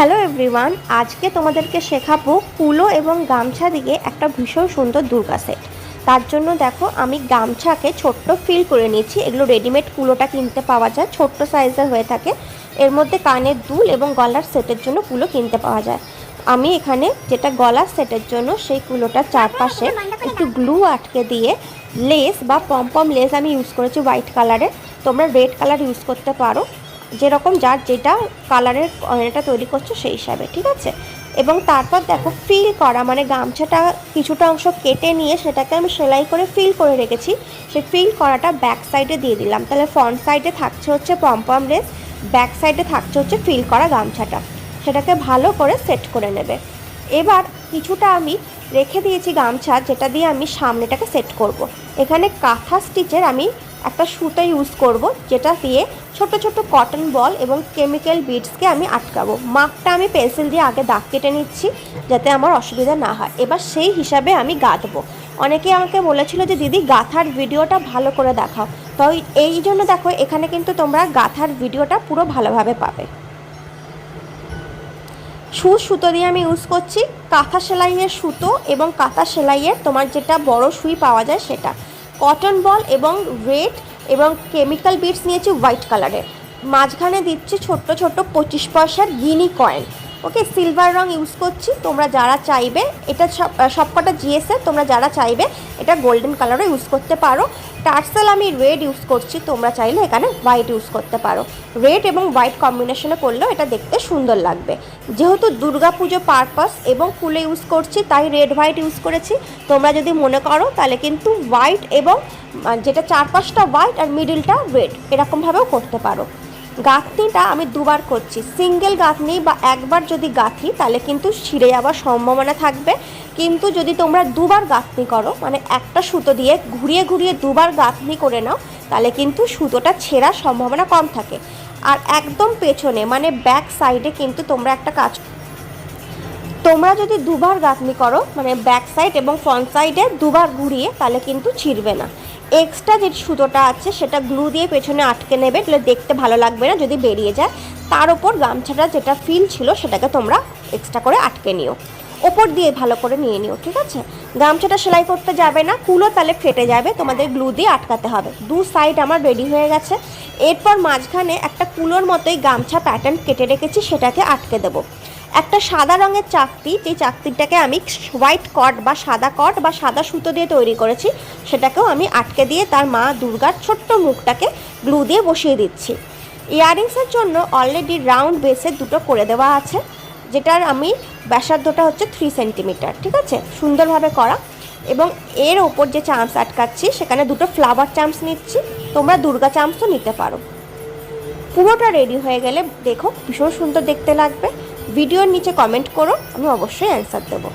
Hello everyone আজকে তোমাদেরকে শেখাবো কুলো এবং গামছা দিয়ে একটা ভীষণ সুন্দর দুর্গা সেট তার জন্য দেখো, আমি গামছাকে ছোট্ট ফিল করে নিয়েছি। এগুলো রেডিমেড কুলোটা কিনতে পাওয়া যায়, ছোট্ট সাইজের হয়ে থাকে। এর মধ্যে কানের দুল এবং গলার সেটের জন্য কুলো কিনতে পাওয়া যায়। আমি এখানে যেটা গলার সেটের জন্য, সেই কুলোটার চারপাশে একটু গ্লু আটকে দিয়ে লেস বা পমপম লেস আমি ইউজ করেছি হোয়াইট কালারের তোমরা রেড কালার ইউজ করতে পারো। যেরকম যার যেটা কালারের এটা তৈরি করছ সেই হিসাবে, ঠিক আছে? এবং তারপর দেখো ফিল করা মানে গামছাটা কিছুটা অংশ কেটে নিয়ে সেটাকে আমি সেলাই করে ফিল করে রেখেছি। সেই ফিল করাটা ব্যাক সাইডে দিয়ে দিলাম। তাহলে ফ্রন্ট সাইডে থাকছে হচ্ছে পম্পম রেস ব্যাক সাইডে থাকছে হচ্ছে ফিল করা গামছাটা। সেটাকে ভালো করে সেট করে নেবে। এবার কিছুটা আমি রেখে দিয়েছি গামছা, যেটা দিয়ে আমি সামনেটাকে সেট করব। এখানে কাঁথা স্টিচের আমি একটা সুতো ইউজ করব, যেটা দিয়ে ছোট ছোট কটন বল এবং কেমিক্যাল বিডসকে আমি আটকাবো। মাপটা আমি পেন্সিল দিয়ে আগে দাগ কেটে নিচ্ছি, যাতে আমার অসুবিধা না হয়। এবার সেই হিসাবে আমি গাঁথবো। অনেকে আমাকে বলেছিল যে, দিদি, গাঁথার ভিডিওটা ভালো করে দেখাও। তো এই জন্য দেখো, এখানে কিন্তু তোমরা গাঁথার ভিডিওটা পুরো ভালোভাবে পাবে। সু সুতো দিয়ে আমি ইউজ করছি। কাঁথা সেলাইয়ের সুতো এবং কাঁথা সেলাইয়ের তোমার যেটা বড় সুই পাওয়া যায় সেটা। কটন বল এবং রেড এবং কেমিক্যাল বিটস নিয়েছি হোয়াইট কালারের মাঝখানে দিচ্ছি ছোট্ট ছোট্ট পঁচিশ পয়সার গিনি কয়েন ওকে সিলভার রং ইউজ করছি, তোমরা যারা চাইবে, এটা সব সবকটা জিএসএ তোমরা যারা চাইবে, এটা গোল্ডেন কালারও ইউজ করতে পারো। টার্সেল আমি রেড ইউজ করছি, তোমরা চাইলে এখানে হোয়াইট ইউজ করতে পারো। রেড এবং হোয়াইট কম্বিনেশনে করলেও এটা দেখতে সুন্দর লাগবে। যেহেতু দুর্গাপুজো পারপাস এবং ফুলে ইউজ করছি, তাই রেড হোয়াইট ইউজ করেছি। তোমরা যদি মনে করো, তাহলে কিন্তু হোয়াইট এবং যেটা চারপাশটা হোয়াইট আর মিডিলটা রেড এরকমভাবেও করতে পারো। গাঁথনিটা আমি দুবার করছি। সিঙ্গেল গাঁথনি বা একবার যদি গাঁথি, তাহলে কিন্তু ছিঁড়ে যাওয়ার সম্ভাবনা থাকবে। কিন্তু যদি তোমরা দুবার গাঁথনি করো মানে একটা সুতো দিয়ে ঘুরিয়ে ঘুরিয়ে দুবার গাঁথনি করে নাও, তাহলে কিন্তু সুতোটা ছেঁড়ার সম্ভাবনা কম থাকে। আর একদম পেছনে মানে ব্যাক সাইডে কিন্তু তোমরা একটা কাজ তোমরা যদি দুবার গাঁথনি করো মানে ব্যাক সাইড এবং ফ্রন্ট সাইডে দুবার ঘুরিয়ে, তাহলে কিন্তু ছিঁড়বে না। এক্সট্রা যে সুতোটা আছে, সেটা গ্লু দিয়ে পেছনে আটকে নেবে, তাহলে দেখতে ভালো লাগবে না যদি বেরিয়ে যায়। তার ওপর গামছাটা যেটা ফিল ছিল, সেটাকে তোমরা এক্সট্রা করে আটকে নিও। ওপর দিয়ে ভালো করে নিয়ে নিও, ঠিক আছে? গামছাটা সেলাই করতে যাবে না, কুলো তাহলে ফেটে যাবে, তোমাদের গ্লু দিয়ে আটকাতে হবে। দু সাইড আমার রেডি হয়ে গেছে। এরপর মাঝখানে একটা কুলোর মতোই গামছা প্যাটার্ন কেটে রেখেছি, সেটাকে আটকে দেবো। একটা সাদা রঙের চাকতি, যে চাকতিটাকে আমি হোয়াইট কট বা সাদা কট বা সাদা সুতো দিয়ে তৈরি করেছি, সেটাকেও আমি আটকে দিয়ে তার মা দুর্গার ছোট্ট মুখটাকে গ্লু দিয়ে বসিয়ে দিচ্ছি। ইয়াররিংসের জন্য অলরেডি রাউন্ড বেসে দুটো করে দেওয়া আছে, যেটার আমি ব্যাসার্ধটা হচ্ছে থ্রি সেন্টিমিটার ঠিক আছে? সুন্দরভাবে করা। এবং এর ওপর যে চামচ আটকাচ্ছি, সেখানে দুটো ফ্লাওয়ার চামচ নিচ্ছি, তোমরা দুর্গা চামচও নিতে পারো। পুরোটা রেডি হয়ে গেলে দেখো, ভীষণ সুন্দর দেখতে লাগবে। ভিডিওর নিচে কমেন্ট করো আমি অবশ্যই অ্যান্সার দেবো।